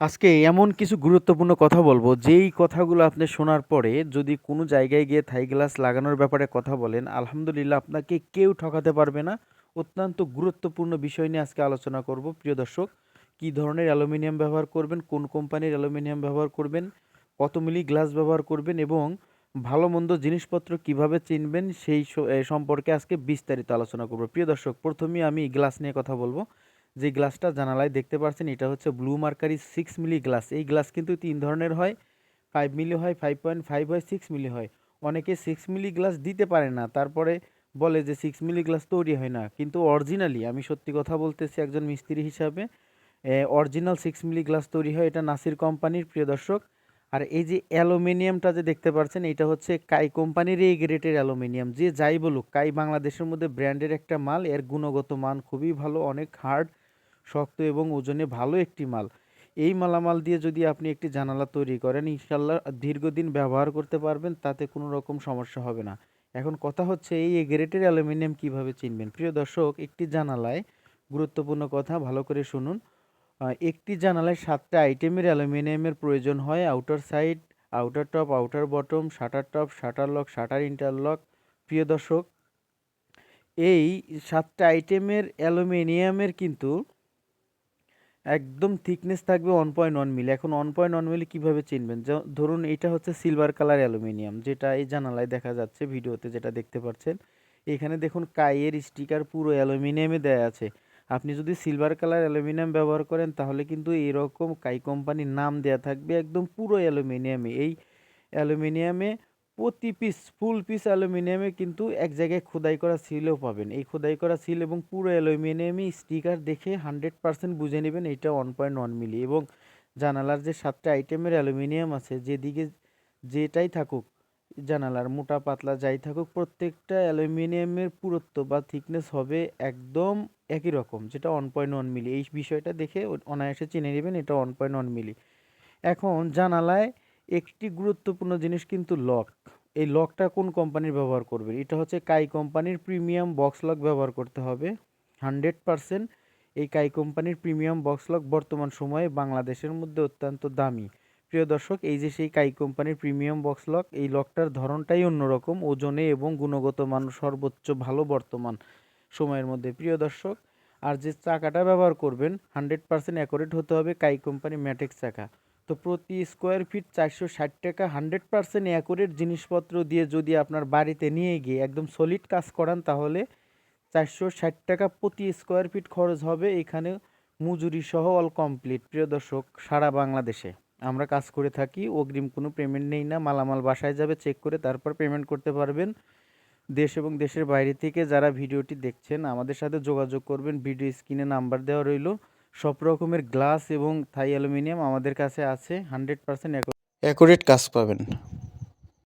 আজকে এমন কিছু গুরুত্বপূর্ণ কথা বলব, যেই কথাগুলো আপনি শোনার পরে যদি কোনো জায়গায় গিয়ে থাই গ্লাস লাগানোর ব্যাপারে কথা বলেন, আলহামদুলিল্লাহ আপনাকে কেউ ঠকাতে পারবে না। অত্যন্ত গুরুত্বপূর্ণ বিষয় নিয়ে আজকে আলোচনা করব। প্রিয় দর্শক, কী ধরনের অ্যালুমিনিয়াম ব্যবহার করবেন, কোন কোম্পানির অ্যালুমিনিয়াম ব্যবহার করবেন, কত মিলি গ্লাস ব্যবহার করবেন এবং ভালো মন্দ জিনিসপত্র কীভাবে চিনবেন সেই সম্পর্কে আজকে বিস্তারিত আলোচনা করব। প্রিয় দর্শক, প্রথমেই আমি গ্লাস নিয়ে কথা বলব। যে গ্লাসটা জানালায় দেখতে পাচ্ছেন এটা হচ্ছে blue mercury six milli glass এই গ্লাস কিন্তু তিন ধরনের হয়। ফাইভ মিলি হয় ফাইভ পয়েন্ট ফাইভ হয় সিক্স মিলি হয়। অনেকে সিক্স মিলি গ্লাস দিতে পারে না, তারপরে বলে যে সিক্স মিলি গ্লাস তৈরি হয় না। কিন্তু অরিজিনালি আমি সত্যি কথা বলতেছি একজন মিস্ত্রি হিসাবে অরিজিনাল সিক্স মিলি গ্লাস তৈরি হয়, এটা নাসির কোম্পানির, প্রিয় দর্শক। আর এই যে অ্যালুমিনিয়ামটা যে দেখতে পাচ্ছেন এটা হচ্ছে কাই কোম্পানির এই গ্রেটের অ্যালুমিনিয়াম। যে যাই বলুক, কাই বাংলাদেশের মধ্যে ব্র্যান্ডের একটা মাল, এর গুণগত মান খুবই ভালো, অনেক হার্ড শক্ত এবং ওজনে ভালো একটি মাল। এই মালামাল দিয়ে যদি আপনি একটি জানালা তৈরি করেন ইনশাল্লাহ দীর্ঘদিন ব্যবহার করতে পারবেন, তাতে কোনো রকম সমস্যা হবে না। এখন কথা হচ্ছে, এই এ গ্রেটের অ্যালুমিনিয়াম কীভাবে চিনবেন? প্রিয় দর্শক, একটি জানালায় গুরুত্বপূর্ণ কথা ভালো করে শুনুন। একটি জানালায় সাতটা আইটেমের অ্যালুমিনিয়ামের প্রয়োজন হয়। Outer side, outer top, outer bottom, shutter top, shutter lock, shutter interlock. প্রিয় দর্শক, এই সাতটা আইটেমের অ্যালুমিনিয়ামের কিন্তু একদম থিকনেস থাকবে ওয়ান পয়েন্ট ওয়ান মিলি। এখন ওয়ান পয়েন্ট ওয়ান মিলি কীভাবে চিনবেন? ধরুন এটা হচ্ছে সিলভার কালার অ্যালুমিনিয়াম যেটা এই জানালায় দেখা যাচ্ছে ভিডিওতে যেটা দেখতে পাচ্ছেন। এখানে দেখুন কাইয়ের স্টিকার পুরো অ্যালুমিনিয়ামে দেয়া আছে। আপনি যদি সিলভার কালার অ্যালুমিনিয়াম ব্যবহার করেন, তাহলে কিন্তু এরকম কাই কোম্পানির নাম দেয়া থাকবে একদম পুরো অ্যালুমিনিয়ামে এই অ্যালুমিনিয়ামে প্রতি পিস ফুল পিস অ্যালুমিনিয়ামে কিন্তু এক জায়গায় খোদাই করা সিলও পাবেন। এই খোদাই করা সিল এবং পুরো অ্যালুমিনিয়ামে স্টিকার দেখে হান্ড্রেড পার্সেন্ট বুঝে নেবেন এটা ওয়ান পয়েন্ট ওয়ান মিলি এবং জানালার যে সাতটা আইটেমের অ্যালুমিনিয়াম আছে, যেদিকে যেটাই থাকুক, জানালার মোটা পাতলা যাই থাকুক, প্রত্যেকটা অ্যালুমিনিয়ামের পুরুত্ব বা থিকনেস হবে একদম একই রকম, যেটা ওয়ান পয়েন্ট ওয়ান মিলি এই বিষয়টা দেখে অনায়াসে চিনে নেবেন, এটা ওয়ান পয়েন্ট ওয়ান মিলি এখন জানালায় একটি গুরুত্বপূর্ণ জিনিস কিন্তু লক। এই লকটা কোন কোম্পানির ব্যবহার করবে? এটা হচ্ছে কাই কোম্পানির প্রিমিয়াম বক্স লক ব্যবহার করতে হবে। হান্ড্রেড পারসেন্ট এই কাই কোম্পানির প্রিমিয়াম বক্স লক বর্তমান সময়ে বাংলাদেশের মধ্যে অত্যন্ত দামি। প্রিয় দর্শক, এই যে সেই কাই কোম্পানির প্রিমিয়াম বক্স লক, এই লকটার ধরনটাই অন্যরকম, ওজনে এবং গুণগত মান সর্বোচ্চ ভালো বর্তমান সময়ের মধ্যে। প্রিয় দর্শক, আর যে চাকাটা ব্যবহার করবেন, হান্ড্রেড পার্সেন্ট অ্যাকোরেট হতে হবে কাই কোম্পানি ম্যাটেক্স চাকা। তো প্রতি স্কোয়ার ফিট চারশো ষাট টাকা হান্ড্রেড পার্সেন্ট অ্যাকোরেট জিনিসপত্র দিয়ে যদি আপনার বাড়িতে নিয়ে গিয়ে একদম সলিড কাজ করান তাহলে চারশো ষাট টাকা প্রতি স্কোয়ার ফিট খরচ হবে এখানে মজুরি সহ অল কমপ্লিট প্রিয় দর্শক, সারা বাংলাদেশে আমরা কাজ করে থাকি, অগ্রিম কোনো পেমেন্ট নেই না, মালামাল বাসায় যাবে চেক করে তারপর পেমেন্ট করতে পারবেন। দেশ এবং দেশের বাইরে থেকে যারা ভিডিওটি দেখছেন, আমাদের সাথে যোগাযোগ করবেন, ভিডিও স্ক্রিনে নাম্বার দেওয়া রইল। সব রকমের গ্লাস এবং থাই অ্যালুমিনিয়াম আমাদের কাছে আছে হান্ড্রেড পার্সেন্ট অ্যাকুরেট কাজ পাবেন।